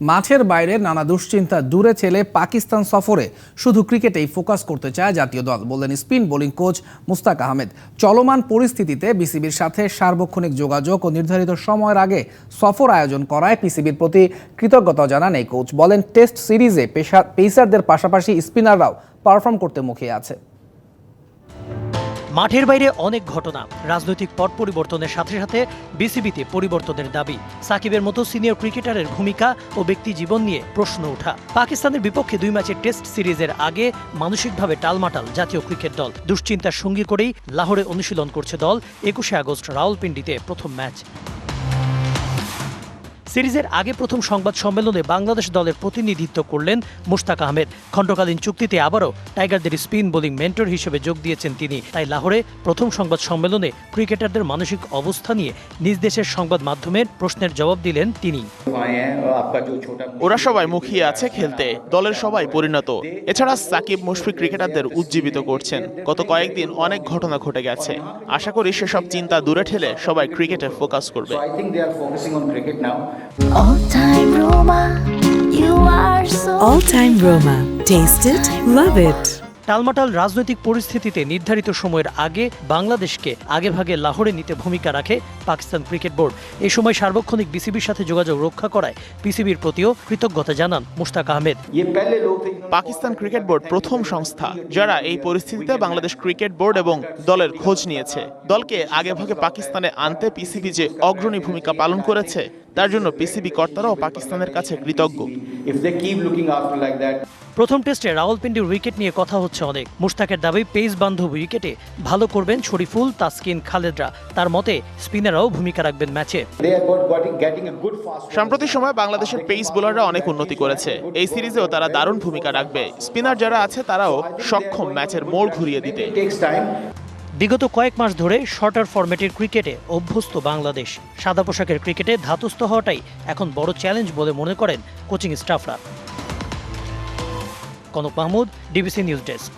মাঠের বাইরে নানা দুশ্চিন্তা, দূরে ছেলে পাকিস্তান সফরে শুধু ক্রিকেটেই ফোকাস করতে চায় জাতীয় দল, বললেন spin bowling coach Mushtaq Ahmed. চলমান পরিস্থিতিতে বিসিবির সাথে সার্বক্ষণিক যোগাযোগ ও নির্ধারিত সময়ের আগে সফর আয়োজন করায় পিসিবির প্রতি কৃতজ্ঞতা জানান এই কোচ। বলেন, টেস্ট সিরিজে পেসারদের পাশাপাশি স্পিনাররাও পারফর্ম করতে মুখিয়ে আছে। মাঠের বাইরে অনেক ঘটনা। রাজনৈতিক পট পরিবর্তনের সাথে সাথে বিসিবিতে পরিবর্তনের দাবি। সাকিবের মতো সিনিয়র ক্রিকেটারের ভূমিকা ও ব্যক্তি জীবন নিয়ে প্রশ্ন ওঠা। পাকিস্তানের বিপক্ষে দুই ম্যাচের টেস্ট সিরিজের আগে মানসিকভাবে টালমাটাল জাতীয় ক্রিকেট দল। দুশ্চিন্তার সঙ্গী করেই লাহোরে অনুশীলন করছে দল একুশে আগস্ট রাওয়ালপিন্ডিতে প্রথম ম্যাচ। সিরিজের আগে প্রথম সংবাদ সম্মেলনে বাংলাদেশ দলের প্রতিনিধিত্ব করলেন মুশতাক আহমেদ। খণ্ডকালীন চুক্তিতে আবারও টাইগারদের স্পিন বোলিং মেন্টর হিসেবে যোগ দিয়েছেন তিনি। তাই লাহোরে প্রথম সংবাদ সম্মেলনে ক্রিকেটারদের মানসিক অবস্থা নিয়ে নিজ দেশের সংবাদ মাধ্যমের প্রশ্নের জবাব দিলেন তিনি। ওরা সবাই মুখিয়ে আছে খেলতে দলের সবাই পরিণত। এছাড়া সাকিব মুশফিক ক্রিকেটারদের উজ্জীবিত করছেন। গত কয়েকদিন অনেক ঘটনা ঘটে গেছে। আশা করি সেসব চিন্তা দূরে ঠেলে সবাই ক্রিকেটে ফোকাস করবে। All Time Roma, you are so All Time Roma, taste it, love it. টালমাটাল রাজনৈতিক পরিস্থিতিতে নির্ধারিত সময়ের আগে বাংলাদেশকে আগেভাগে লাহোরে নিতে ভূমিকা রাখে পাকিস্তান ক্রিকেট বোর্ড। এই সময় সার্বক্ষণিক বিসিবির সাথে যোগাযোগ রক্ষা করায় পিসিবির প্রতিও কৃতজ্ঞতা জানান মুস্তাক আহমেদ। পাকিস্তান ক্রিকেট বোর্ড প্রথম সংস্থা যারা এই পরিস্থিতিতে বাংলাদেশ ক্রিকেট বোর্ড এবং দলের খোঁজ নিয়েছে। দলকে আগেভাগে পাকিস্তানে আনতে পিসিবি যে অগ্রণী ভূমিকা পালন করেছে তার জন্য পিসিবি কর্তারাও পাকিস্তানের কাছে কৃতজ্ঞ। প্রথম টেস্টে রাওয়ালপিন্ডির উইকেট নিয়ে কথা হচ্ছে অনেক। মুশতাকের দাবি পেস বান্ধব উইকেটে ভালো করবেন শরীফুল তাসকিন খালেদরা। তার মতে স্পিনাররাও ভূমিকা রাখবেন ম্যাচে। সাম্প্রতিক সময় বাংলাদেশের পেস বোলাররা অনেক উন্নতি করেছে। এই সিরিজেও তারা দারুণ ভূমিকা রাখবে। স্পিনার যারা আছে তারাও সক্ষম ম্যাচের মোড় ঘুরিয়ে দিতে। বিগত কয়েক মাস ধরে শর্টার ফরম্যাটের ক্রিকেটে অভ্যস্ত বাংলাদেশ। সাদা পোশাকের ক্রিকেটে ধাতস্থ হওয়াটাই এখন বড় চ্যালেঞ্জ বলে মনে করেন কোচিং স্টাফরা। Konok Mahmud, DBC news desk.